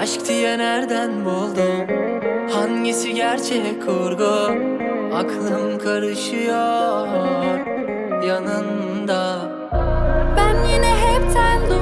Aşk diye nereden buldum Hangisi gerçek kurgu? Aklım karışıyor Yanında. Ben yine hepten durgun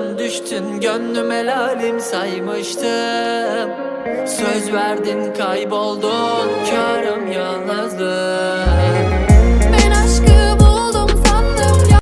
Salındın düştün gönlüm helalim saymıştım. Söz verdin kayboldun körüm yalnızlık